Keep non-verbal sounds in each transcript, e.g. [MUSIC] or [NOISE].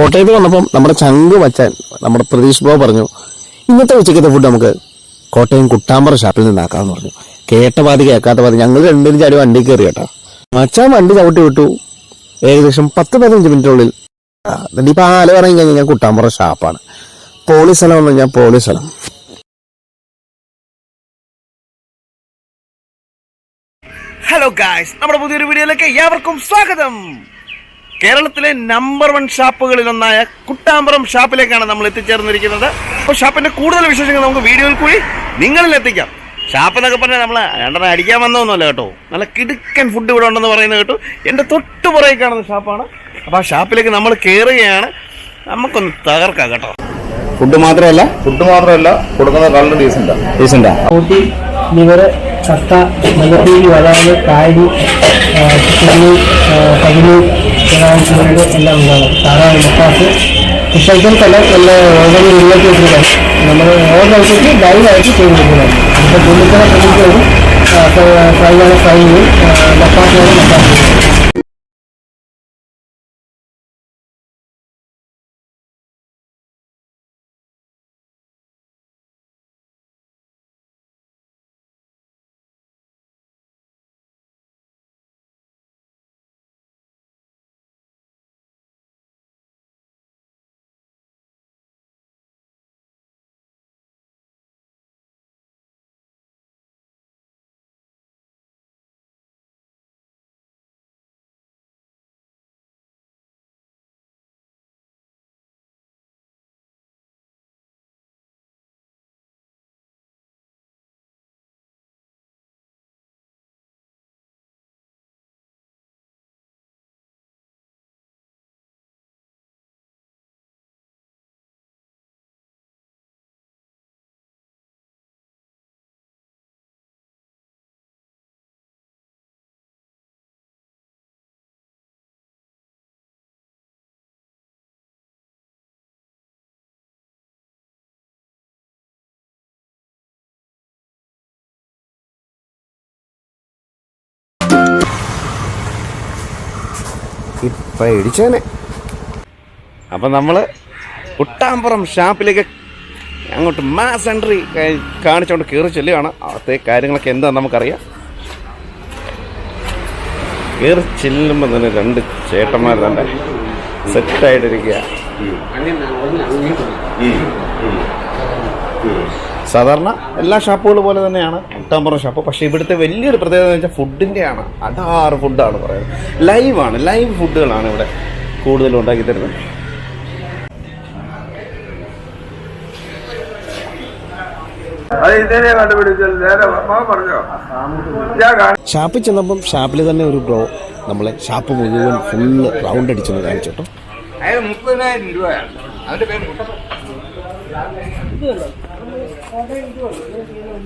കോട്ടയത്ത് വന്നപ്പം നമ്മുടെ ചങ്ക് വച്ചാൻ നമ്മുടെ പ്രതീഷ് ബാബു പറഞ്ഞു ഇന്നത്തെ ഉച്ചക്കത്തെ ഫുഡ് നമുക്ക് കോട്ടയം കുട്ടാമ്പറ ഷാപ്പിൽ നിന്നാക്കാമെന്ന് പറഞ്ഞു. കേട്ട പാതി കേൾക്കാത്ത പാതി ഞങ്ങൾ രണ്ടുപേരും ചാടി വണ്ടി കയറി കേട്ടോ. മച്ചാൻ വണ്ടി ചവിട്ടി വിട്ടു. ഏകദേശം പത്ത് പതിനഞ്ച് മിനിറ്റിനുള്ളിൽ എന്നിട്ട് ഇപ്പം ആല പറഞ്ഞു കഴിഞ്ഞാൽ കുട്ടാമ്പറ ഷാപ്പാണ് പോളി സ്ഥലം എന്ന് പറഞ്ഞാൽ പോളി സ്ഥലം. ഹലോ ഗായ്സ് നമ്മുടെ പുതിയൊരു വീഡിയോയിലേക്ക് എല്ലാവർക്കും സ്വാഗതം. കേരളത്തിലെ നമ്പർ വൺ ഷാപ്പുകളിൽ ഒന്നായ കുട്ടാമ്പറം ഷാപ്പിലേക്കാണ് നമ്മൾ എത്തിച്ചേർന്നിരിക്കുന്നത്. അപ്പോൾ ഷാപ്പിന്റെ കൂടുതൽ വിശേഷങ്ങൾ നമുക്ക് വീഡിയോയിൽ കൂടി നിങ്ങളിൽ എത്തിക്കാം. ഷാപ്പ് എന്നൊക്കെ പറഞ്ഞാൽ നമ്മൾ രണ്ടെണ്ണം അടിക്കാൻ വന്നതൊന്നുമല്ല കേട്ടോ. നല്ല കിടുക്കൻ ഫുഡ് ഇവിടെ ഉണ്ടെന്ന് പറയുന്നത് കേട്ടോ. എന്റെ തൊട്ട് പുറകെ കാണുന്ന ഷാപ്പാണ്. അപ്പോൾ ആ ഷാപ്പിലേക്ക് നമ്മൾ കയറുകയാണ് നമുക്കൊന്ന് തകർക്കാം കേട്ടോ. ഫുഡ് മാത്രമല്ല? ഫുഡ് മാത്രമല്ല കൊടുക്കുന്ന കളർ ഡീസന്റാ ഡീസന്റാ കൂട്ടി ലിവർ കട്ട മല്ലപ്പീരി വരാൽ കാരി ചിക്കന് പകിലി ചൂരട് എല്ലാം ഉണ്ടാകും താറാവ് മപ്പാസ് ഫിഷ് ഐറ്റംസ് എല്ലാം നല്ല ഓൾറെഡി ഉള്ളിലേക്ക് വെച്ചിരിക്കുകയാണ് നമ്മൾ ഓർഡർ അനുസരിച്ച് ലൈവായിട്ട് ചെയ്ത് കൊടുക്കുന്നതാണ് ഇപ്പോൾ പുള്ളിക്കട പുള്ളിക്ക് വരും ഫ്രൈ ആണ് ഫ്രൈ ചെയ്യും മപ്പാസ് ആണ് ഇപ്പം ഇടിച്ചേനെ അപ്പം നമ്മൾ കുട്ടാമ്പുറം ഷാപ്പിലേക്ക് അങ്ങോട്ട് മാസ് എൻട്രി കാണിച്ചുകൊണ്ട് കയറി ചെല്ലുകയാണ്. അവിടുത്തെ കാര്യങ്ങളൊക്കെ എന്താ നമുക്കറിയാം. കയറി ചെല്ലുമ്പോൾ തന്നെ രണ്ട് ചേട്ടന്മാർ തന്നെ സെറ്റായിട്ടിരിക്കുക സാധാരണ എല്ലാ ഷാപ്പുകൾ പോലെ തന്നെയാണ് കുട്ടാമ്പുറം ഷാപ്പ്. പക്ഷേ ഇവിടുത്തെ വലിയൊരു പ്രത്യേകത എന്ന് വെച്ചാൽ ഫുഡിന്റെയാണ് അടാറ് ഫുഡാണ് പറയുന്നത്. ലൈവാണ്. ലൈവ് ഫുഡുകളാണ് ഇവിടെ കൂടുതലും ഉണ്ടാക്കി തരുന്നത്. ഷാപ്പിൽ ചെന്നപ്പം ഷാപ്പിൽ തന്നെ ഒരു ബ്രോ നമ്മളെ ഷാപ്പ് മുഴുവൻ ഫുള്ള് റൗണ്ട് അടിച്ചെന്ന് കാണിച്ചു കേട്ടോ. മുപ്പതിനായിരം രൂപയാണ്. അവന്റെ പേര് മുട്ട-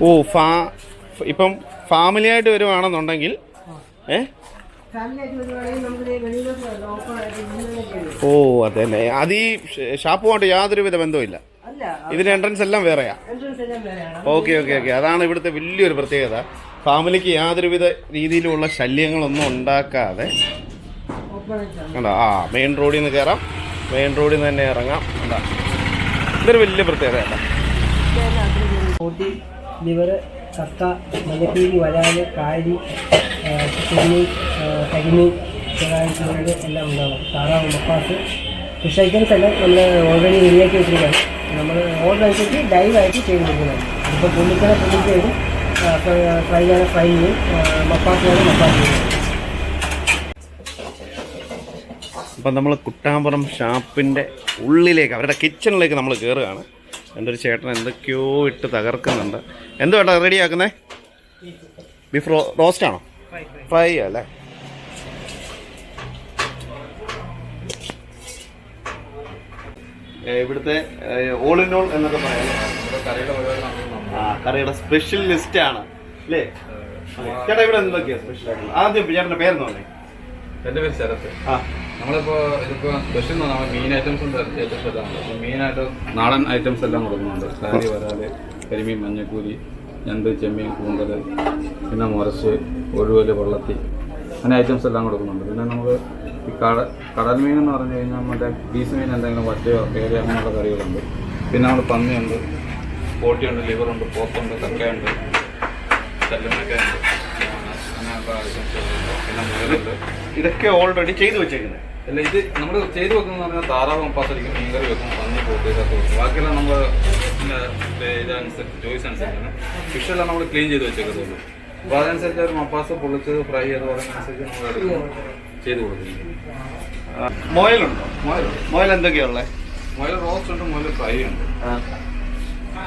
ഓ ഫാ ഇപ്പം ഫാമിലി ആയിട്ട് വരുവാണെന്നുണ്ടെങ്കിൽ ഏ? ഓ അതെ അതന്നെ. അത് ഈ ഷാപ്പുമായിട്ട് യാതൊരുവിധ ബന്ധവുമില്ല. ഇതിന് എൻട്രൻസ് എല്ലാം വേറെയാ. Okay okay okay. അതാണ് ഇവിടുത്തെ വലിയൊരു പ്രത്യേകത. ഫാമിലിക്ക് യാതൊരുവിധ രീതിയിലുള്ള ശല്യങ്ങളൊന്നും ഉണ്ടാക്കാതെ. കണ്ടോ? ആ മെയിൻ റോഡിൽ നിന്ന് കയറാം മെയിൻ റോഡിൽ നിന്ന് തന്നെ ഇറങ്ങാം. കണ്ടോ? ഇതൊരു വലിയ പ്രത്യേകത കേട്ടോ. കൂട്ടി ലിവർ ചക്ക മല്ലപ്പീരി വരാൽ കാരി ചിക്കന് കരിമീൻ ചൂരട് എല്ലാം ഉണ്ടാവും. താറാവ് മപ്പാസ് ഫിഷ് ഐറ്റംസ് എല്ലാം നമ്മൾ ഓൾറെഡി റെഡിയാക്കി വെച്ചിരിക്കുകയാണ്. നമ്മൾ ഓർഡർ അനുസരിച്ച് ചെയ്ത് കൊടുക്കുന്നത് ഇപ്പോൾ പുള്ളിക്കട പുള്ളിക്ക് വരും ഫ്രൈ ആണ് ഫ്രൈ ചെയ്യും. മപ്പാസ് വേണം മപ്പാസ് ചെയ്യും. അപ്പം നമ്മൾ കുട്ടാമ്പുറം ഷാപ്പിന്റെ ഉള്ളിലേക്ക് അവരുടെ കിച്ചണിലേക്ക് നമ്മൾ കയറുകയാണ് എന്റെ ഒരു ചേട്ടൻ എന്തൊക്കെയോ ഇട്ട് തകർക്കുന്നുണ്ട്. എന്തോ റെഡി ആക്കുന്നേ? ബീഫ് റോ റോസ്റ്റ് ആണോ? ഫ്രൈ അല്ലേ? ഇവിടുത്തെ ഓൾ ഇൻ ഓൾ എന്നൊക്കെ പറയാം. ആ കറിയുടെ സ്പെഷ്യൽ ലിസ്റ്റ് ആണ്. അല്ലേ? ചേട്ടാ ഇവിടെ എന്തൊക്കെയാ സ്പെഷ്യൽ ആയിട്ടുള്ളത്? ആദ്യം ചേട്ടന്റെ പേരെന്ന് പറഞ്ഞേ? എന്റെ പേര് ശരത്ത് ആ. നമ്മളിപ്പോൾ ഇതിപ്പോൾ സ്പെഷ്യൽ മീൻ ഐറ്റംസും ഉണ്ട് അപ്പോൾ മെയിനായിട്ട് നാടൻ ഐറ്റംസ് എല്ലാം കൊടുക്കുന്നുണ്ട്. കാരി വരാൽ കരിമീൻ മഞ്ഞക്കൂരി ഞണ്ട് ചെമ്മീൻ കൂന്തൽ പിന്നെ മുരച്ച് ഒഴുവൽ വെള്ളത്തി അങ്ങനെ ഐറ്റംസ് എല്ലാം കൊടുക്കുന്നുണ്ട്. പിന്നെ നമുക്ക് ഈ കട കടൽ മീൻ എന്ന് പറഞ്ഞു കഴിഞ്ഞാൽ മറ്റേ പീസ് മീൻ എന്തെങ്കിലും വറ്റയോ പേരോ അങ്ങനെയുള്ള കറികളുണ്ട്. പിന്നെ നമ്മൾ പന്നിയുണ്ട് പോട്ടിയുണ്ട് ലിവറുണ്ട് പോത്തുണ്ട് തക്കയുണ്ട് അങ്ങനെയുള്ള ഐറ്റംസ് പിന്നെ ഇതൊക്കെ ഓൾറെഡി ചെയ്തു വെച്ചേക്കുന്നത് അല്ല ഇത് നമ്മൾ ചെയ്ത് വെക്കുന്ന പറഞ്ഞാൽ താറാവ് മപ്പാസരിക്കും മീൻകറി വെക്കും പന്നി പോട്ട് ഇതൊക്കെ വെക്കും. ബാക്കിയെല്ലാം നമ്മൾ ഇതനുസരിച്ച് ചോയ്സ് അനുസരിച്ചാണ് ഫിഷെല്ലാം നമ്മൾ ക്ലീൻ ചെയ്ത് വെച്ചേക്കത്തുള്ളൂ. അപ്പോൾ അതനുസരിച്ച് ഒരു മപ്പാസ് പൊളിച്ചത് ഫ്രൈ ചെയ്ത് പറയുന്നതനുസരിച്ച് നമ്മൾ ചെയ്ത് കൊടുക്കുന്നു മുയലുണ്ടോ? മൊയൽ. മുയൽ എന്തൊക്കെയാ മുയൽ റോസ്റ്റ് ഉണ്ട് മൊയൽ ഫ്രൈ ഉണ്ട്.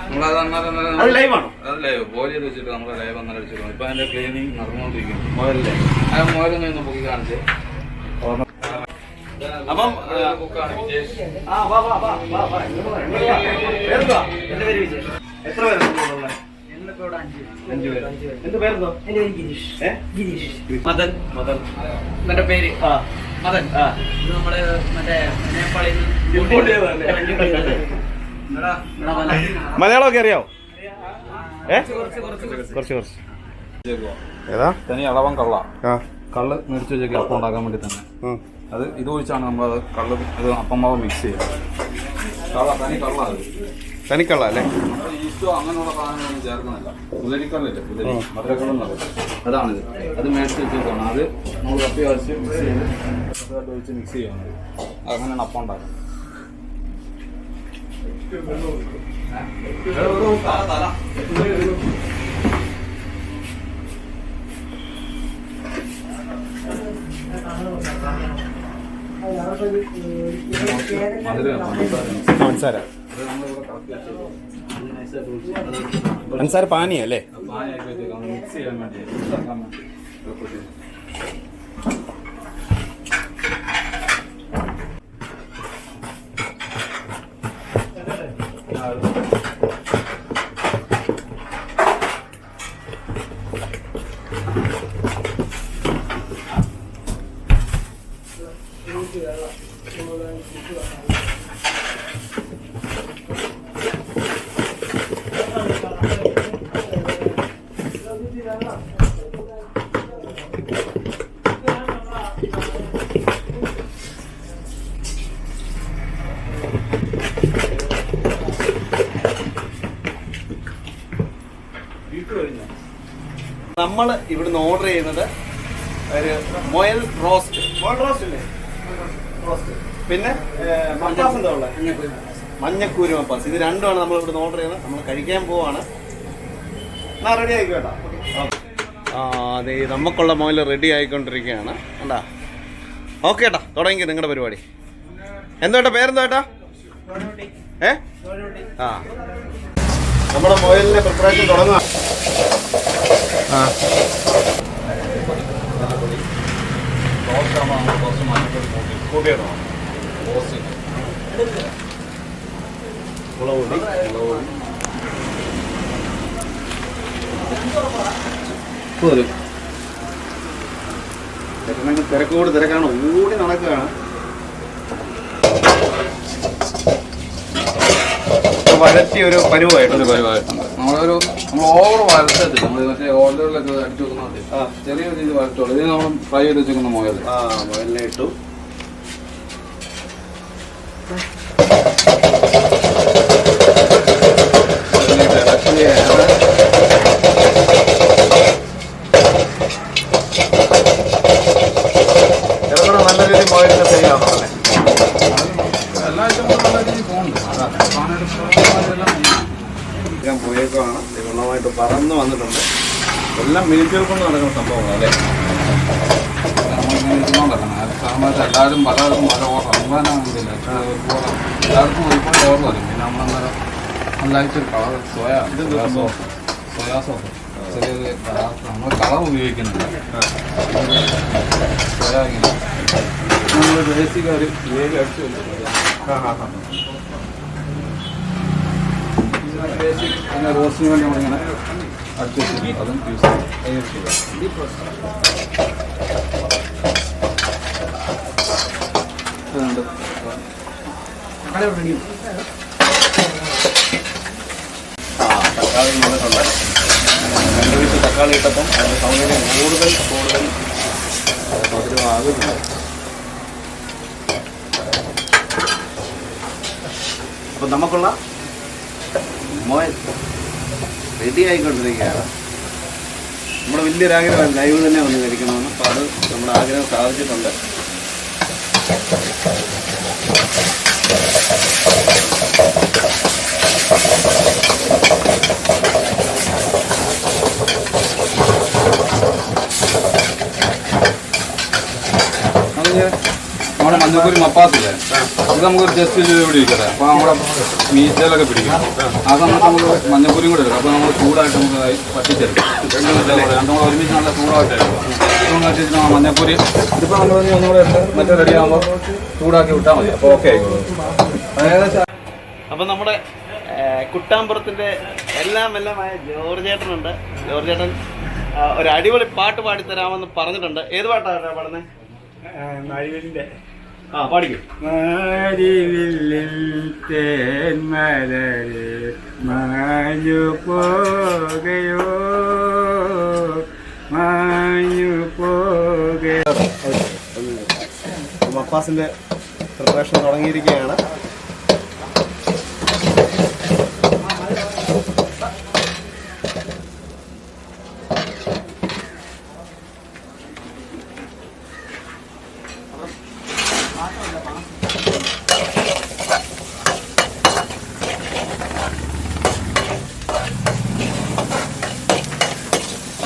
നമ്മളത് അന്നേരം അന്നേരം അത് live അത് ലൈവ് ബോയിൽ ചെയ്ത് വെച്ചിട്ട് നമ്മൾ ലൈവ് അന്നേരം അടിച്ചിരുന്നു ഇപ്പം അതിന്റെ ക്ലീനിങ് നടന്നുകൊണ്ടിരിക്കുന്നു മുയലല്ലേ? ആ മുയലൊന്നും പൊക്കി കാണിച്ചേ. അപ്പം, ആ, വാ വാ വാ വാ വാ എന്റെ പേര് വിജയ്. എത്ര പേരുണ്ട് പേരെന്തോ? ഗിരീഷ്. ഗിരീഷ്. മദൻ. മദൻ. എന്റെ പേര്. ആ. മദൻ. ആ. ഇത് നമ്മൾ മറ്റേ നേപ്പാളിൽ ഇമ്പോർട്ട് ചെയ്തതല്ലേ? മലയാളമൊക്കെ അറിയാവോ? ഏ കുറച്ച് കുറച്ച് കുറച്ച് കുറച്ച്. കുറച്ച് ഏതാ? തനി അളവൻ കള്ള. ആ. കള്ള് മേടിച്ചു വെച്ചേക്കാൻ അപ്പം ഉണ്ടാക്കാൻ വേണ്ടി തന്നെ. അത് ഇത് ഒഴിച്ചാണ് നമ്മളത് കള്ള് ഇത് അപ്പം മാവ് മിക്സ് ചെയ്യുക. കള്ള തനി കള്ള അത്. തനിക്കള്ള അല്ലേ? ഈസ്റ്റോ അങ്ങനെയുള്ള സാധനങ്ങളൊന്നും ചേർക്കുന്നില്ല. അതാണ് ഇത്. അതാണിത് അത് മേടിച്ച് വെച്ചേക്കാണ് അത് നമ്മൾ കപ്പി വരച്ച് മിക്സ് ചെയ്ത് ചെറുതായിട്ട് ഒഴിച്ച് മിക്സ് ചെയ്യണം അങ്ങനെയാണ് അപ്പം ഉണ്ടാക്കുന്നത്. അത് പഞ്ചസാര പാനിയല്ലേ? മിക്സ് ചെയ്യാൻ വേണ്ടി ഉണ്ടാക്കാൻ വേണ്ടി എളുപ്പത്തിൽ. നമ്മൾ ഇവിടുന്ന് ഓർഡർ ചെയ്യുന്നത്? ഒരു മൊയൽ റോസ്റ്റ്. മൊയൽ റോസ്റ്റ് ഇല്ലേ? റോസ്റ്റ്. പിന്നെ മപ്പാസ് എന്താ ഉള്ളത് മഞ്ഞക്കൂരി. മപ്പാസ്. ഇത് രണ്ടുമാണ് നമ്മൾ ഇവിടെ ഓർഡർ ചെയ്യുന്നത്. നമ്മൾ കഴിക്കാൻ പോവാണ്. എന്നാ റെഡി ആയിക്കോട്ടെ. അതെ നമുക്കുള്ള മൊയൽ റെഡി ആയിക്കൊണ്ടിരിക്കുകയാണ്. കണ്ടാ? ഓക്കെ ഏട്ടാ തുടങ്ങി നിങ്ങളുടെ പരിപാടി. എന്തോട്ടാ? പേരെന്തോ ഏട്ടാ ഏ? ആ. നമ്മുടെ മൊയലിന്റെ പ്രിപ്പറേഷൻ തുടങ്ങാം ആ റോസ്റ്റ് ആകുമ്പോൾ നമ്മൾ ചേട്ടനങ്ങ് തിരക്കോട് തിരക്കാണ് ഓടി നടക്കുകയാണ് വരട്ടി ഒരു പരുവായിട്ടുണ്ട് പരുവായിട്ടുണ്ട് നമ്മളൊരു നമ്മൾ ഓവർ വരട്ടത്തില്ല നമ്മൾ മറ്റേ ഓർഡറിലൊക്കെ അടിച്ചു വെക്കുന്നത് ചെറിയ രീതിയിൽ വരട്ടുള്ളൂ ഇത് നമ്മൾ ഫ്രൈ ചെയ്ത് വെച്ചേക്കുന്ന മുയൽ ആ മുയലിനെ ഇട്ടു അതിലേക്ക് ഇളക്കി എവിടെ നല്ല രീതിയിൽ മുയലിന്റെ സെയിലാണോ അല്ലേ എല്ലാ ഐറ്റങ്ങളും നല്ല രീതിയിൽ പോകുന്നുണ്ട് സാധനം ഞാൻ പോയേക്കാണ് പൂർണമായിട്ട് പറന്ന് വന്നിട്ടുണ്ട് എല്ലാം മിനിറ്റുകൾ കൊണ്ട് നടക്കുന്ന സംഭവമാണ് അല്ലേ സമയത്ത് എല്ലാവരും പലർക്കും പല ഓർഡർ നമ്മളാണെന്നില്ല എല്ലാവർക്കും ഒരുപാട് ഓർഡർ വരും. പിന്നെ നമ്മളന്നേരം നല്ലതായിട്ട് colour soya sauce. Soya sauce. ചെറിയ നമ്മൾ കളർ ഉപയോഗിക്കുന്നില്ല സോയ ഇങ്ങനെ. നമ്മൾ ബേസിക് ഒരു ഗ്രേവി അടിച്ചു ബേസിക് പിന്നെ റോസ്റ്റിന് വേണ്ടി നമ്മളിങ്ങനെ അടിച്ചു അതും യൂസ് ചെയ്യും. അതുണ്ട് തക്കാളി വന്നിട്ടുണ്ട് രണ്ട് വീട്ടിൽ തക്കാളി ഇട്ടപ്പം അതിന്റെ സൗന്ദര്യം കൂടുതൽ കൂടുതൽ മധുരമാകുന്നുണ്ട് അപ്പം നമുക്കുള്ള മോൻ റെഡി നമ്മുടെ വലിയൊരാഗ്രഹമാണ് ലൈവ് തന്നെ വന്ന് കഴിക്കണമെന്ന്. അപ്പോൾ അത് നമ്മുടെ ആഗ്രഹം സാധിച്ചിട്ടുണ്ട്. നമുക്ക് നമ്മുടെ മഞ്ഞക്കൂരി മപ്പാസില്ലേ ഇത് നമുക്ക് ജസ്റ്റ് ഇവിടെ ഇരിക്കട്ടെ. അപ്പോൾ നമ്മുടെ മീറ്റയിലൊക്കെ പിടിക്കും. ആ സമയത്ത് നമുക്ക് മഞ്ഞക്കൂരിയും കൂടെ എടുക്കാം. അപ്പോൾ നമ്മൾ ചൂടായിട്ട് നമുക്ക് പറ്റിച്ചെടുക്കും. രണ്ടും കൂടെ ഒരുമിച്ച് നല്ല ചൂടായിട്ട് എടുക്കാം. വെച്ചിട്ട് നമ്മൾ മഞ്ഞപ്പൊരി ഇതിപ്പോൾ നമ്മൾ ഒന്നുകൂടെ മറ്റേ റെഡി ആകുമ്പോൾ ചൂടാക്കി വിട്ടാൽ മതി. അപ്പോൾ ഓക്കെ അപ്പൊ അപ്പം നമ്മുടെ കുട്ടാമ്പുറത്തിന്റെ കുട്ടാമ്പുറത്തിന്റെ എല്ലാം എല്ലാമായ ജോർജ് ചേട്ടനുണ്ട് ജോർജ് ചേട്ടൻ ഒരു അടിപൊളി പാട്ട് പാടിത്തരാമെന്ന് പറഞ്ഞിട്ടുണ്ട്. ഏത് പാട്ടാണ് പാടുന്നത് ആ പാടിക്കും. തേന്മലരെ മാഞ്ഞു പോകയോ മാഞ്ഞു പോകയോ മപ്പാസിന്റെ പ്രിപ്പറേഷൻ തുടങ്ങിയിരിക്കുകയാണ്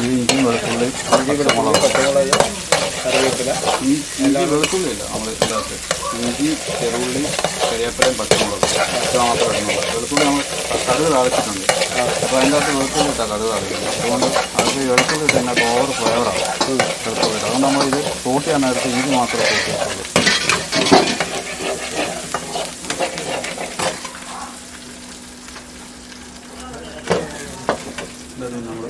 ഇഞ്ചി വെളുത്തുള്ളി പച്ചമുളക് കറിവേപ്പില. ഈ ഇഞ്ചി നമ്മൾ ഇതിനകത്ത്. ഇഞ്ചി ചെറുള്ളി കരിവേപ്പിലയും പച്ചമുളക്. ഇത് മാത്രം ഇടുന്നുള്ളൂ വെളുത്തുള്ളി നമ്മൾ കടുക് താളിച്ചിട്ടുണ്ട്. അപ്പോൾ അതിന്റെ അകത്ത് വെളുത്തുള്ളി ഇട്ടാൽ കടുക് താളിക്കുന്നത് അതുകൊണ്ട് അത് വെളുത്തുള്ളി ഇട്ട് അതിനകത്ത് ഓവർ ഫ്ലേവറാണ്. വെളുത്തുള്ളി അതുകൊണ്ട് നമ്മളിത് കൂട്ടി ചെയ്യാൻ നേരത്ത് ഇഞ്ചി മാത്രമേ വെക്കുള്ളൂ നമ്മൾ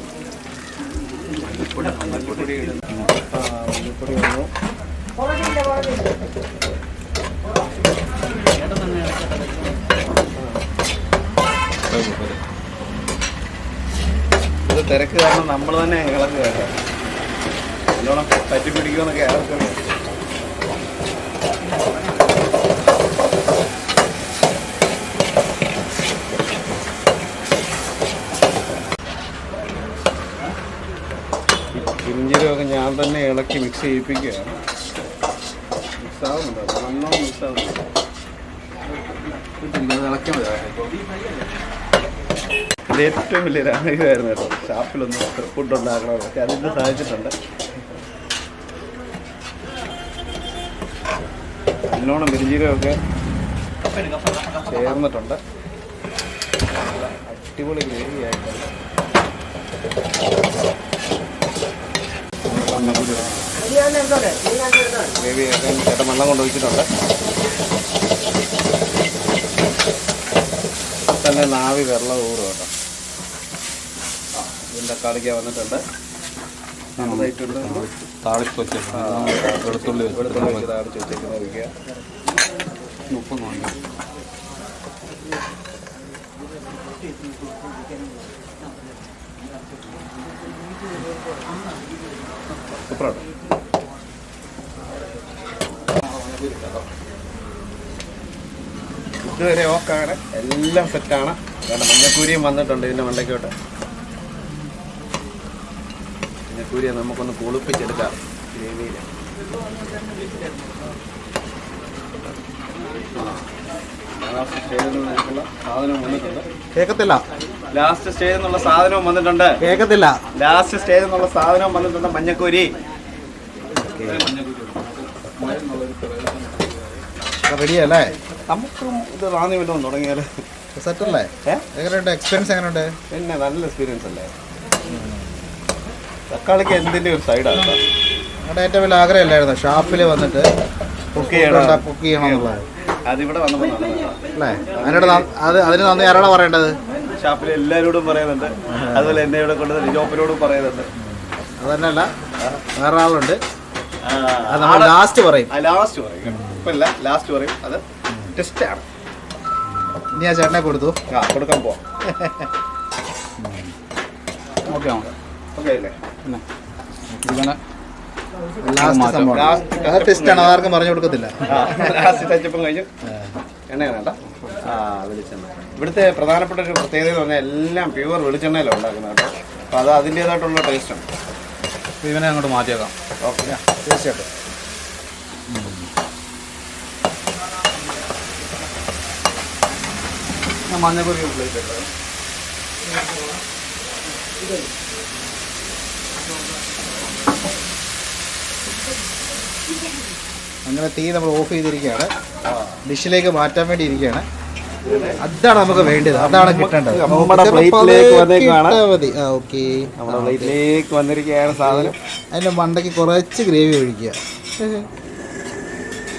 ഇത് തിരക്ക് കാരണം നമ്മൾ തന്നെ ഇളക്കുക കേട്ടോ നല്ലോണം പറ്റി പിടിക്കുമെന്നൊക്കെ ആർക്കറിയാം ഇഞ്ചിരമൊക്കെ ഞാൻ തന്നെ ഇളക്കി മിക്സ് ചെയ്യിപ്പിക്കുകയാണ്. ഏറ്റവും വലിയൊരു ആഗ്രഹമായിരുന്നു കേട്ടോ. ഷാപ്പിലൊന്ന് ഫുഡ് ഉണ്ടാക്കണം പക്ഷെ അതിന് സാധിച്ചിട്ടുണ്ട്. നല്ലോണം പെരിഞ്ചീരമൊക്കെ ചേർന്നിട്ടുണ്ട്. അടിപൊളി ഗ്രേവി ആയിട്ടുണ്ട്. ഗ്രേവി ചേട്ടൻ വെള്ളം കൊണ്ടുവച്ചിട്ടുണ്ട് തന്നെ നാവി വെള്ളം ഊറും കേട്ടോ ഇതിന്റെ കളിക്ക വന്നിട്ടുണ്ട് നന്നായിട്ടുണ്ട് താളിപ്പ് വെച്ചിട്ട് വെളുത്തുള്ളി വെളുത്തുള്ളി വെച്ച് വെച്ചേക്കുന്നത് ഒഴിക്കുക ഉപ്പ് നോക്കി സൂപ്പറാണ് ഇതുവരെ ഓക്കാണ്. എല്ലാം സെറ്റാണ് കാരണം മഞ്ഞക്കൂരിയും വന്നിട്ടുണ്ട് ഇതിന്റെ മണ്ടയ്ക്കോട്ട്. മഞ്ഞക്കൂരിയെ നമുക്കൊന്ന് കുളിപ്പിച്ചെടുക്കാം. ഗ്രേവിയിൽ ലാസ്റ്റ് സ്റ്റേജിൽ നിന്നുള്ള സാധനം വന്നിട്ടുണ്ട്. കേക്കത്തില്ല. ലാസ്റ്റ് സ്റ്റേജിൽ നിന്നുള്ള സാധനവും വന്നിട്ടുണ്ട്. കേക്കത്തില്ല. ലാസ്റ്റ് സ്റ്റേജിൽ നിന്നുള്ള സാധനവും വന്നിട്ടുണ്ട് മഞ്ഞക്കൂരി. റെഡിയല്ലേ? നമുക്കും ഇത് റാന്നി വല്ലതും സെറ്റല്ലേ അല്ലേ എങ്ങനെയുണ്ട്? എക്സ്പീരിയൻസ് എങ്ങനെയുണ്ട്? പിന്നെ നല്ല എക്സ്പീരിയൻസ് അല്ലേ? തക്കാളിക്ക് എന്തിന്റെ ഒരു സൈഡാണ് കേട്ടോ നിങ്ങളുടെ ഏറ്റവും വലിയ ആഗ്രഹമല്ലായിരുന്നു ഷാപ്പിൽ വന്നിട്ട് കുക്ക് ചെയ്യണം കുക്ക് ചെയ്യണം എന്നുള്ളത് അതിവിടെ വന്നപ്പോൾ. അല്ലേ? അതിനോട് അത് അതിന് നന്ദി. ആരാടാ പറയേണ്ടത്? ഷാപ്പിലെ എല്ലാവരോടും പറയുന്നുണ്ട്. അതുപോലെ എന്നെ ഇവിടെ കൊണ്ടുവന്ന ജോപ്പിനോടും പറയുന്നുണ്ട്. അത് തന്നെയല്ല വേറെ ആളുണ്ട്. നമ്മൾ ലാസ്റ്റ് പറയും. ലാസ്റ്റ് പറയും. ഇപ്പല്ല ലാസ്റ്റ് പറയും. അത് ടെസ്റ്റാണ് ഇനി ആ ചേട്ടനെ കൊടുത്തു. ആ കൊടുക്കാൻ പോവാം. ഓക്കെ ആണോ? ഓക്കെ അല്ലേ? പിന്നെ ലാസ്റ്റ്. സംഭവം Last അത് അതാർക്കും പറഞ്ഞു കൊടുക്കത്തില്ല. ലാസ്റ്റ് ടച്ചപ്പും കഴിഞ്ഞു. എണ്ണയാണ് കേട്ടോ ആ വെളിച്ചെണ്ണ. ഇവിടുത്തെ പ്രധാനപ്പെട്ട ഒരു പ്രത്യേകത എന്ന് പറഞ്ഞാൽ എല്ലാം പ്യുവർ വെളിച്ചെണ്ണയിലാണ് ഉണ്ടാക്കുന്നത് കേട്ടോ. അപ്പോൾ അത് അതിന്റേതായിട്ടുള്ള ടേസ്റ്റാണ് ഇവനെ അങ്ങോട്ട് മാറ്റിയേക്കാം. ഓക്കെ. തീർച്ചയായിട്ടും. മഞ്ഞപ്പൊരി പ്ലേറ്റ് പ്ലേറ്റ് അങ്ങനെ തീ നമ്മൾ ഓഫ് ചെയ്തിരിക്കുകയാണ്. ഡിഷിലേക്ക് മാറ്റാൻ വേണ്ടി ഇരിക്കുകയാണ്. അതാണ് നമുക്ക് വേണ്ടത്. അതാണ് കിട്ടേണ്ടത്. നമ്മുടെ പ്ലേറ്റിലേക്ക് മതി. ആ ഓക്കെ. നമ്മുടെ പ്ലേറ്റിലേക്ക് വന്നിരിക്കുകയാണ് സാധനം. അതിന്റെ മണ്ടയ്ക്ക് കുറച്ച് ഗ്രേവി ഒഴിക്കുക.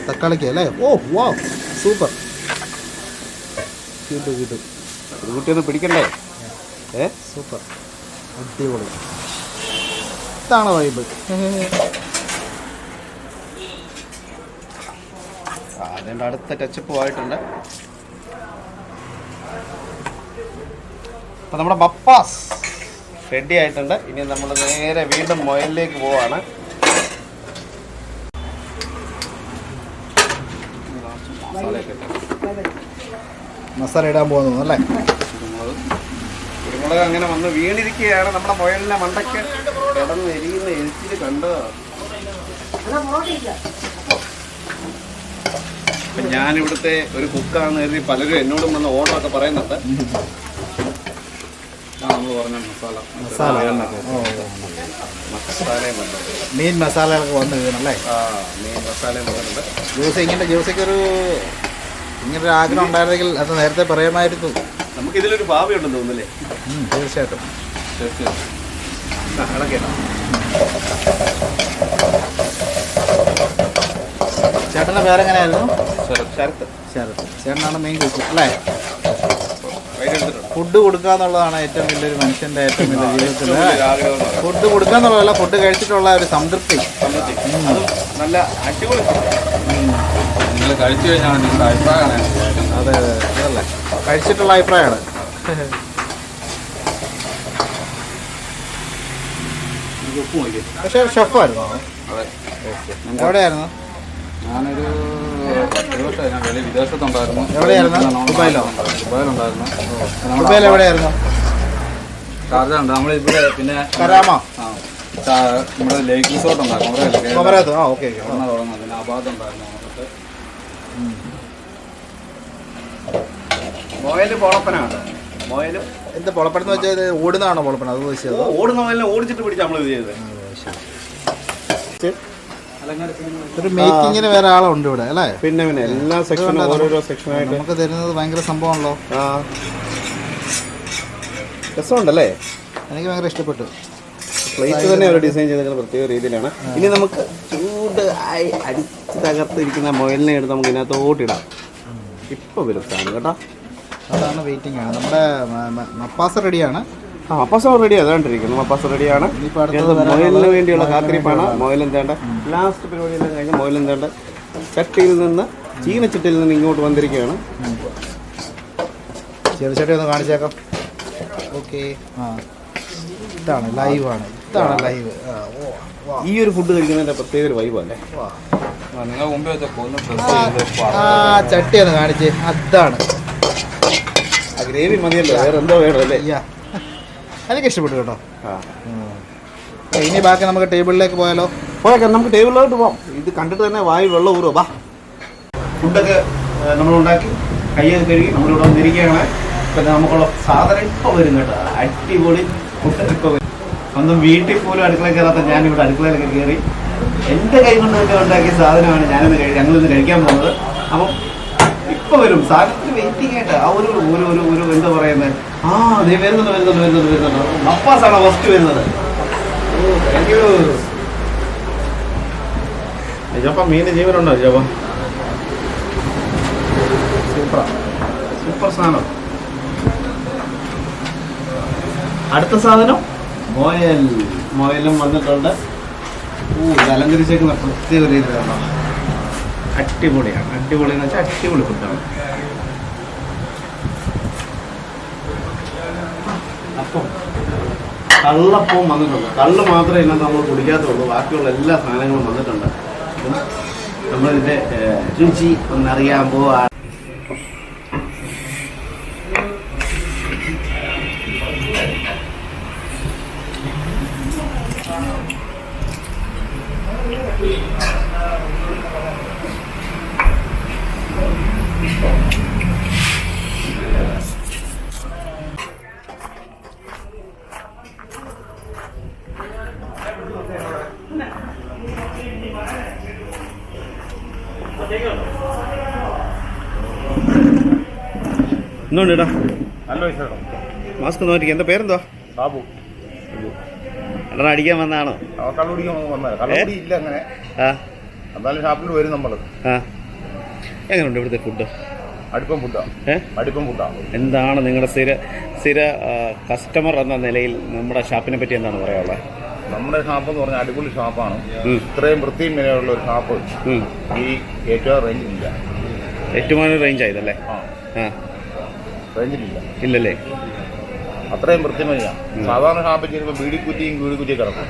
തക്കാളിക്ക് അല്ലേ? ഓ വാ. സൂപ്പർ. കിട്ടും കിട്ടും. ഒരു കുട്ടി ഒന്ന് പിടിക്കണ്ടേ? ഏ സൂപ്പർ. അടിപൊളി. ഇതാണ് വൈബ്. അതിന്റെ അടുത്ത ടച്ചപ്പ് ആയിട്ടുണ്ട്. അപ്പം നമ്മുടെ ബപ്പാസ് റെഡി ആയിട്ടുണ്ട്. ഇനി നമ്മൾ നേരെ വീണ്ടും മൊയലിലേക്ക് പോവാണ്. മസാല ഇടാൻ പോകുന്നു അല്ലേ? കുരുമുളക് അങ്ങനെ വന്ന് വീണിരിക്കുകയാണ്. നമ്മുടെ മൊയലിനെ മണ്ടയ്ക്ക് കിടന്ന് എരിയുന്ന എരിച്ചിൽ കണ്ട് അപ്പം ഞാനിവിടുത്തെ ഒരു കുക്കാന്ന് കരുതി പലരും എന്നോടും വന്ന് ഓർഡറൊക്കെ പറയുന്നുണ്ട്. നമ്മൾ പറഞ്ഞ മസാല. മസാല. മസാലയും വന്നിട്ടുണ്ട്. മീൻ മസാലകളൊക്കെ വന്നു വീണല്ലേ ആ മീൻ മസാലയും വന്നിട്ടുണ്ട്. ജ്യൂസ് ഇങ്ങനെ ജ്യൂസൊക്കെ ഒരു ഇങ്ങനെ ഒരു ആഗ്രഹം ഉണ്ടായിരുന്നെങ്കിൽ അത് നേരത്തെ പറയാമായിരുന്നു. നമുക്കിതിലൊരു ഭാവിയുണ്ടെന്ന് തോന്നുന്നില്ലേ? തീർച്ചയായിട്ടും. തീർച്ചയായും കണക്കേട്ടോ ചേട്ടന്റെ പേരെങ്ങനെയായിരുന്നു? ശരത്. ശരത്ത് ശരത്. ചേട്ടനാണ് മെയിൻ കുക്ക് അല്ലേ? ഫുഡ് കൊടുക്കാന്നുള്ളതാണ് ഏറ്റവും വലിയൊരു മനുഷ്യന്റെ ഏറ്റവും വലിയ ജീവിതത്തിൽ. ഫുഡ് കൊടുക്കുക എന്നുള്ളതല്ല ഫുഡ് കഴിച്ചിട്ടുള്ള ഒരു സംതൃപ്തി. നല്ല അടിപൊളി നിങ്ങൾ കഴിച്ചു കഴിഞ്ഞാൽ നിങ്ങളുടെ അഭിപ്രായമാണ്. അതെ അതെ അതല്ലേ? കഴിച്ചിട്ടുള്ള അഭിപ്രായമാണ്. പക്ഷെ ഷെഫായിരുന്നു എവിടെയായിരുന്നു? ഞാനൊരു വിദേശത്തുണ്ടായിരുന്നു ദുബായിലോ? ദുബായിലുണ്ടായിരുന്നു. ദുബൈയിൽ എവിടെയായിരുന്നു? നമ്മളിവിടെ പിന്നെ കരാമ? ആ നമ്മുടെ ലേക്ക് റിസോർട്ട് ഉണ്ടായിരുന്നു അവിടെ കൊമരാത്ത് ആ ഓക്കെ ഓക്കെ. അവിടെ തുടങ്ങുന്നത് പിന്നെ അബാദ് ഉണ്ടായിരുന്നു നമുക്ക് മൊയൽ പൊളപ്പനാണ്. മൊയലും എന്ത് പൊളപ്പണെന്ന് വെച്ചാൽ ഓടുന്നതാണോ പൊളപ്പന അത് ഓടുന്ന മൊയലിനെ ഓടിച്ചിട്ട് പിടിച്ച് നമ്മൾ ഇത് ചെയ്തത്. ഒരു മേക്കിങ്ങിന് വേറെ ആളുണ്ട് ഇവിടെ അല്ലേ? പിന്നെ പിന്നെ എല്ലാ സെക്ഷനും ഓരോരോ സെക്ഷനായിട്ട് നമുക്ക് തരുന്നത് ഭയങ്കര സംഭവമാണല്ലോ. രസമുണ്ടല്ലേ? എനിക്ക് ഭയങ്കര ഇഷ്ടപ്പെട്ടു. പ്ലേറ്റ് തന്നെ ഒരു ഡിസൈൻ ചെയ്തിരിക്കുന്ന പ്രത്യേക രീതിയിലാണ്. ഇനി നമുക്ക് ചൂട് ആയി അടിച്ച് തകർത്തിരിക്കുന്ന മൊയലിനെ എടുത്ത് നമുക്ക് ഇതിനകത്തോട്ടിടാം ഇപ്പൊ വരും സാധനം കേട്ടോ. അതാണ് വെയിറ്റിംഗ് ആണ്. നമ്മുടെ മപ്പാസ് റെഡിയാണ്. ആ മപ്പാസ റെഡി അതാണ്ടിരിക്കുന്നു മപ്പാസ റെഡിയാണ് അടുത്തത് വേണ്ടിയുള്ള മൊയലിന് കാത്തിരിപ്പാണ് മൊയിലും തേണ്ട ലാസ്റ്റ് പരിപാടിയെല്ലാം കഴിഞ്ഞ് മൊയിലും തേണ്ട ചട്ടിയിൽ നിന്ന് ചീനച്ചട്ടിയിൽ നിന്ന് ഇങ്ങോട്ട് വന്നിരിക്കുകയാണ്. ചീനച്ചട്ടി ഒന്ന് കാണിച്ചേക്കാം. ഓക്കെ. ആ. ഇതാണ് ലൈവ് ആണ്. ഇതാണ് ലൈവ് ആ വാ. ഈ ഒരു ഫുഡ് കഴിക്കുന്നതിന്റെ പ്രത്യേക ഒരു വൈബ് അല്ലേ? വാ. ആ, നിങ്ങൾ വെച്ച കൊന്ന് പ്രസ് ചെയ്ത് ആ ചട്ടി ഒന്ന് കാണിച്ചേ. അതാണ്. ആ ഗ്രേവി മതിയല്ലോ. വേറെ എന്തോ വേണം എനിക്ക് ഇഷ്ടപ്പെട്ടു കേട്ടോ. ഇനി ബാക്കി നമുക്ക് ടേബിളിലേക്ക് പോയാലോ? പോയേക്കാം നമുക്ക് ടേബിളിലോട്ട് പോവാം. ഇത് കണ്ടിട്ട് തന്നെ വായി വെള്ളം ഊറുക വാ. ഫുഡൊക്കെ നമ്മൾ ഉണ്ടാക്കി കയ്യൊക്കെ കഴുകി നമ്മളിവിടെ വന്നിരിക്കുകയാണ്. പിന്നെ നമുക്കുള്ള സാധനം ഇപ്പോൾ വരും കേട്ടോ. അടിപൊളി ഫുഡ് ഇപ്പോൾ വരും. സ്വന്തം വീട്ടിൽ പോലും അടുക്കള കയറാത്ത ഞാനിവിടെ അടുക്കളയിലൊക്കെ കയറി എന്റെ കൈ കൊണ്ടൊക്കെ ഉണ്ടാക്കിയ സാധനമാണ് ഞാനിന്ന് കഴി ഞങ്ങളിന്ന് കഴിക്കാൻ പോകുന്നത്. അപ്പം ഇപ്പൊ വരും. സാധനത്തിന് വെയിറ്റിംഗ് ആയിട്ട് ആ ഒരു ഒരു ഒരു ഒരു എന്താ പറയുന്നത് ആ അതേ വരുന്നുണ്ട് വരുന്നുണ്ട് വരുന്നുണ്ട് വരുന്നുണ്ട്. അപ്പാസാണ് ഫസ്റ്റ് വരുന്നത്. ഓ താങ്ക് യു ജപ്പ മീൻ ജീവനുണ്ടോ ജപ്പ സൂപ്പർ സൂപ്പർ സാധനം. അടുത്ത സാധനം മോയൽ മോയലും വന്നിട്ടുണ്ട്. ഓ അലങ്കരിച്ചേക്കുന്ന പ്രത്യേക രീതിയിലാണ്. അടിപൊളിയാണ്. അടിപൊളി എന്ന് വെച്ചാൽ അടിപൊളി ഫുഡാണ് അപ്പം കള്ളപ്പവും വന്നിട്ടുണ്ട്. കള്ള് മാത്രമേ ഇന്നത്തെ നമ്മൾ കുടിക്കാത്തുള്ളൂ. ബാക്കിയുള്ള എല്ലാ സാധനങ്ങളും വന്നിട്ടുണ്ട്. അപ്പം നമ്മളിതിന്റെ രുചി ഒന്നറിയാൻ പോവാ. എന്തുകൊണ്ട് ഇടാ. നല്ല വിശേഷം. മാസ്ക് നോക്കി എന്താ പേരെന്തോ ബാബു. എടാ അടിക്കാൻ വന്നാണോ കള്ളുടിക്കാൻ വന്നത്. ഇല്ല അങ്ങനെ. ആ. എന്നാലും ഷാപ്പിൽ വരും നമ്മൾ ആ. എങ്ങനെയുണ്ട് ഇവിടുത്തെ ഫുഡ് അടുപ്പം ഫുഡാ ഏ? അടുപ്പം ഫുഡാ എന്താണ് നിങ്ങളുടെ സ്ഥിര സ്ഥിര കസ്റ്റമർ എന്ന നിലയിൽ നമ്മുടെ ഷാപ്പിനെ പറ്റി എന്താണ് പറയാനുള്ളത്? നമ്മുടെ ഷാപ്പ് എന്ന് പറഞ്ഞാൽ അടിപൊളി ഷാപ്പാണ്. ഇത്രയും വൃത്തിയും വിലയുള്ള ഒരു ഷാപ്പ്. ഈ ഏറ്റവും റേഞ്ചിലില്ല ഏറ്റവും റേഞ്ച് ആയതല്ലേ? ആ. ഇല്ലല്ലേ? അത്രയും വൃത്തിമതിയാണ് സാധാരണ ഷാപ്പ് ചെയ്യുമ്പോൾ ബീഡിക്കുറ്റിയും കീഴിക്കുറ്റിയും കിടക്കും.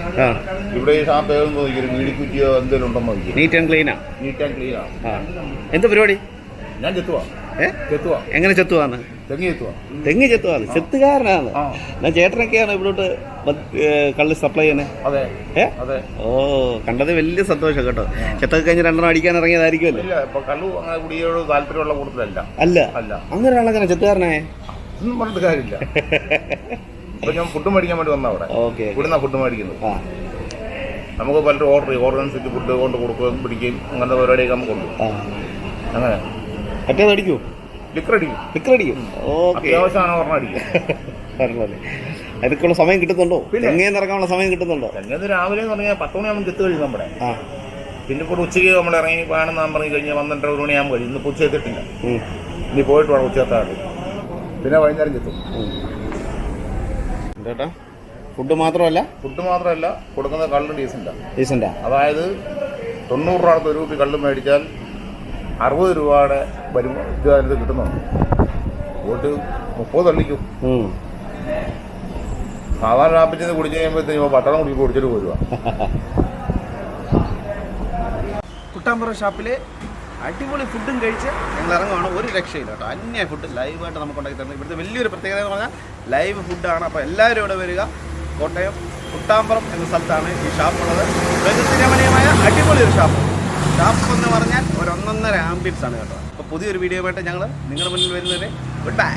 ഇവിടെ ഈ ഷാപ്പ് ഏതെന്ന് നോക്കിയൊരു ബീഡിക്കുറ്റിയോ എന്തെങ്കിലും ഉണ്ടെന്ന് നോക്കി നീറ്റ് ആൻഡ് ക്ലീനാ നീറ്റ് ആൻഡ് ക്ലീനാ എന്ത് പരിപാടി? ഞാൻ ചെത്തുവാ. എങ്ങനെ ചെത്തുവാന്ന്? തെങ്ങി ചെത്തുവാന്ന്. ചെത്തുകാരനാണ്. എന്നാ ചേട്ടനൊക്കെയാണ് ഇവിടോട്ട് കള്ളി സപ്ലൈ ചെയ്യുന്നത് ഓ കണ്ടത് വലിയ സന്തോഷം കേട്ടോ. ചെത്തൊക്കെ കഴിഞ്ഞ് രണ്ടെണ്ണം അടിക്കാൻ ഇറങ്ങിയതായിരിക്കുമല്ലോ. ഇല്ല ഇപ്പൊ കള്ളു അങ്ങനെ കുടിയോട് താല്പര്യമുള്ള കൂട്ടത്തിലല്ല അല്ല. അല്ല. അങ്ങനെ ഒരാളെങ്ങനെ ചെത്തുകാരനായ ഒന്നും പറഞ്ഞിട്ട് കാര്യമില്ല. ഇപ്പൊ ഞാൻ ഫുഡ് മേടിക്കാൻ വേണ്ടി വന്ന അവിടെ. ഓക്കെ. ഇവിടുന്ന ഫുഡ് മേടിക്കുന്നത്. ആ. നമുക്ക് പലരും ഓർഡർ ചെയ്യും. ഓർഡർ അനുസരിച്ച് ഫുഡ് കൊണ്ട് കൊടുക്കുകയും പിടിക്കുകയും അങ്ങനത്തെ പരിപാടിയൊക്കെ നമുക്ക് ഉണ്ട്. അങ്ങനെ. മറ്റേത് അടിക്കൂ. ലിക്കർ അടിക്കും. ലിക്കർ അടിക്കും. ഓക്കെ അത്യാവശ്യമാണ് പറഞ്ഞ അടിക്കും പറഞ്ഞല്ലേ [LAUGHS] അതിനൊക്കെയുള്ള സമയം കിട്ടുന്നുണ്ടോ. തെങ്ങേന്ന് ഇറങ്ങാനുള്ള സമയം കിട്ടുന്നുണ്ടോ? എങ്ങനെ രാവിലെ എന്ന് പറഞ്ഞാൽ പത്ത് മണിയാകുമ്പോൾ ചെത്ത് കഴിയും നമ്മുടെ പിന്നെ ഇപ്പോൾ ഉച്ചയ്ക്ക് നമ്മൾ ഇറങ്ങി പാണെന്ന് പറഞ്ഞു കഴിഞ്ഞാൽ പന്ത്രണ്ടര ഒരു മണിയാകുമ്പോൾ കഴിയും. ഇന്ന് ഉച്ച എത്തിയിട്ടില്ല. ഇനി പോയിട്ട് വേണം ഉച്ചത്താറ് പിന്നെ വൈകുന്നേരം കിട്ടും ചേട്ടാ ഫുഡ് മാത്രമല്ല? ഫുഡ് മാത്രമല്ല കൊടുക്കുന്ന കള്ള് ഡീസന്റാണ് ഡീസന്റാ അതായത് തൊണ്ണൂറ് രൂപ ഒരു കുപ്പി കള്ള് മേടിച്ചാൽ അറുപത് രൂപയുടെ വരുമാനം ഇത് അതിനകത്ത് കിട്ടുന്നുണ്ട് വോട്ട് മുപ്പത് തള്ളിക്കും. സാധാരണ ആപ്പിച്ചത് കുടിച്ചു കഴിയുമ്പോഴത്തേക്കും പട്ടണം കുടിച്ച് കുടിച്ചിട്ട് പോരുക. കുട്ടാമ്പുറ ഷാപ്പിലെ അടിപൊളി ഫുഡും കഴിച്ച് ഞങ്ങൾ ഇറങ്ങുവാണ് ഒരു രക്ഷയില്ല കേട്ടോ. അന്യ ഫുഡ് ലൈവായിട്ട് നമുക്ക് ഉണ്ടാക്കി തരുന്നത്. ഇവിടുത്തെ വലിയൊരു പ്രത്യേകത എന്ന് പറഞ്ഞാൽ ലൈവ് ഫുഡാണ്. അപ്പോൾ എല്ലാവരും ഇവിടെ വരിക. കോട്ടയം കുട്ടാമ്പുറം എന്ന സ്ഥലത്താണ് ഈ ഷാപ്പുള്ളത് പ്രകൃതി രമണീയമായ അടിപൊളി ഒരു ഷാപ്പ്. ഷാപ്പ് എന്ന് പറഞ്ഞാൽ ഒരു ഒന്നൊന്നര ആംബിയൻസ് ആണ് കേട്ടോ. അപ്പോൾ പുതിയൊരു വീഡിയോ ആയിട്ട് ഞങ്ങൾ നിങ്ങളുടെ മുന്നിൽ വരുന്നവരെ ഗുഡ് ബൈ.